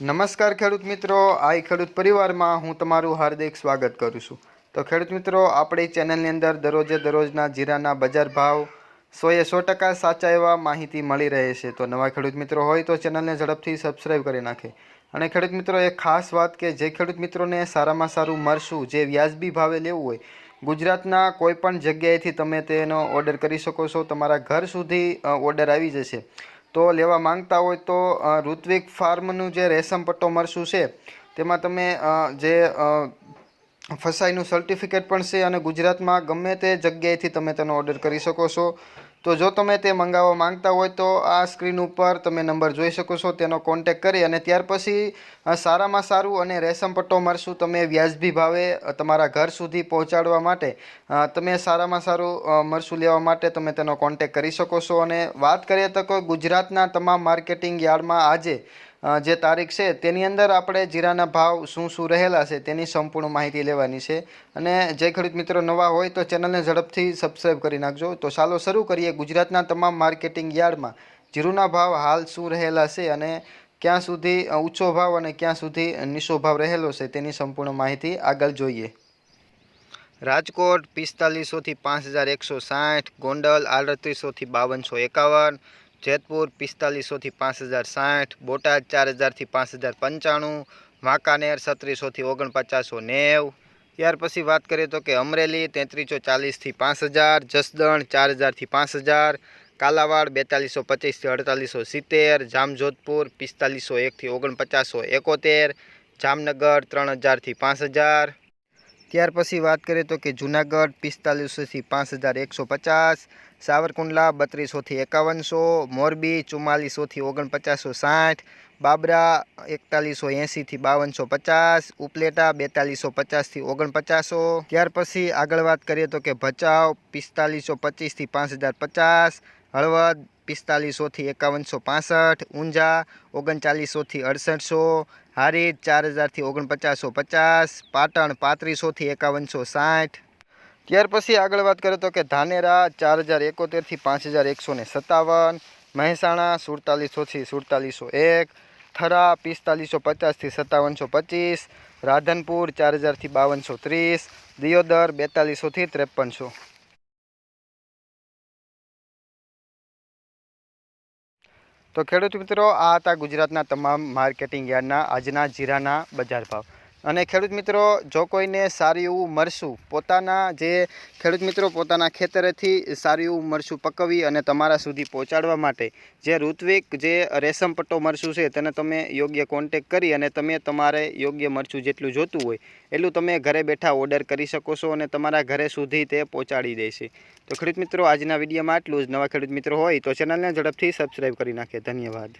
નમસ્કાર ખેડૂત મિત્રો, આઈ ખેડૂત પરિવારમાં હું તમારું હાર્દિક સ્વાગત કરું છું. તો ખેડૂત મિત્રો, આપણી ચેનલની અંદર દરરોજે દરરોજના જીરાના બજાર ભાવ સોએ સો ટકા સાચા એવા માહિતી મળી રહે છે. તો નવા ખેડૂત મિત્રો હોય તો ચેનલને ઝડપથી સબસ્ક્રાઈબ કરી નાખે. અને ખેડૂત મિત્રો, એક ખાસ વાત કે જે ખેડૂત મિત્રોને સારામાં સારું મરશું જે વ્યાજબી ભાવે લેવું હોય, ગુજરાતના કોઈપણ જગ્યાએથી તમે તેનો ઓર્ડર કરી શકો છો. તમારા ઘર સુધી ઓર્ડર આવી જશે. તો લેવા માંગતા હોય તો ઋત્વિક ફાર્મનું જે રેશમ પટ્ટો મરશું છે, તેમાં તમે જે ફસાઈનું સર્ટિફિકેટ પણ છે અને ગુજરાતમાં ગમે તે જગ્યાએથી તમે તેનો ઓર્ડર કરી શકો છો. તો જો તમે તે મંગાવવા માંગતા હોય તો આ સ્ક્રીન ઉપર તમે નંબર જોઈ શકો છો, તેનો કોન્ટેક કરી અને ત્યાર પછી સારામાં સારું અને રેશમ પટ્ટો મરશું તમે વ્યાજબી ભાવે તમારા ઘર સુધી પહોંચાડવા માટે તમે સારામાં સારું મરશું લેવા માટે તમે તેનો કોન્ટેક કરી શકો છો. અને વાત કરીએ તો ગુજરાતના તમામ માર્કેટિંગ યાર્ડમાં આજે જે તારીખ છે, તેની અંદર આપણે જીરાના ભાવ શું શું રહેલા છે, તેની સંપૂર્ણ માહિતી લેવાની છે. અને જે ખેડૂત મિત્રો, નવા હોય તો ચેનલને ઝડપથી સબસ્ક્રાઈબ કરી નાખજો. તો ચાલો શરૂ કરીએ ગુજરાતના તમામ માર્કેટિંગ યાર્ડમાં. જીરુના ભાવ હાલ શું રહેલા છે અને ક્યાં સુધી ઊંચો ભાવ અને ક્યાં સુધી નીચો ભાવ રહેલો છે, તેની સંપૂર્ણ માહિતી આગળ જોઈએ. રાજકોટ પિસ્તાલીસોથી પાંચ હજાર એકસો સાઠ, ગોંડલ આડત્રીસોથી બાવનસો એકાવન જેતપુર પિસ્તાલીસોથી પાંચ હજાર સાઠ, બોટાદ ચાર હજારથી પાંચ હજાર પંચાણું વાંકાનેર સત્રીસોથી ઓગણપચાસો નેવ. ત્યાર પછી વાત કરીએ તો કે અમરેલી તેત્રીસો ચાલીસથી પાંચ હજાર, જસદણ ચાર હજારથી પાંચ હજાર, કાલાવાડ બેતાલીસો પચીસથી અડતાલીસો સિત્તેર, જામજોધપુર પિસ્તાલીસો એકથી ઓગણપચાસો એકોતેર, જામનગર ત્રણ હજારથી પાંચ હજાર ત્યાર પછી વાત કરીએ તો કે જુનાગઢ પિસ્તાલીસોથી પાંચ હજાર એકસો પચાસ, સાવરકુંડલા બત્રીસોથી એકાવનસો, મોરબી ચુમ્માલીસોથી ઓગણપચાસો સાઠ, બાબરા એકતાલીસો એંસીથી બાવનસો પચાસ, ઉપલેટા બેતાલીસો પચાસથી ઓગણપચાસો. ત્યાર પછી આગળ વાત કરીએ તો કે ભચાઉ પિસ્તાલીસો પચીસથી પાંચ હજાર પચાસ, હળવદ પિસ્તાલીસોથી એકાવનસો પાસઠ, ઊંઝા ઓગણચાલીસોથી અડસઠસો હારીજ ચાર હજારથી ઓગણપચાસો પચાસ, પાટણ પાંત્રીસોથી એકાવનસો સાઠ. ત્યાર પછી આગળ વાત કરીએ તો કે ધાનેરા ચાર હજાર એકોતેરથી પાંચ હજાર એકસો ને સત્તાવન, મહેસાણા સુડતાલીસોથી સુડતાલીસો એક, થરા પિસ્તાલીસો પચાસથી સત્તાવનસો પચીસ, રાધનપુર ચાર હજારથી બાવનસો ત્રીસ, દિયોદર બેતાલીસોથી ત્રેપનસો. તો ખેડૂત મિત્રો આ હતા ગુજરાતના તમામ માર્કેટિંગ યાર્ડના આજના જીરાના બજાર ભાવ. અને ખેડૂત મિત્રો, જો કોઈને સારું એવું મરસું, પોતાના જે ખેડૂત મિત્રો પોતાના ખેતરેથી સારું એવું મરસું પકવી અને તમારા સુધી પહોંચાડવા માટે જે ઋત્વિક, જે રેશમ પટ્ટો મરશું છે, તેને તમે યોગ્ય કોન્ટેક કરી અને તમે તમારે યોગ્ય મરસું જેટલું જોતું હોય, એટલું તમે ઘરે બેઠા ઓર્ડર કરી શકો છો અને તમારા ઘરે સુધી તે પહોંચાડી દેશે તો ખેડૂત મિત્રો, આજના વિડીયોમાં આટલું જ. નવા ખેડૂત મિત્રો હોય તો ચેનલને ઝડપથી સબસ્ક્રાઈબ કરી નાખે. ધન્યવાદ.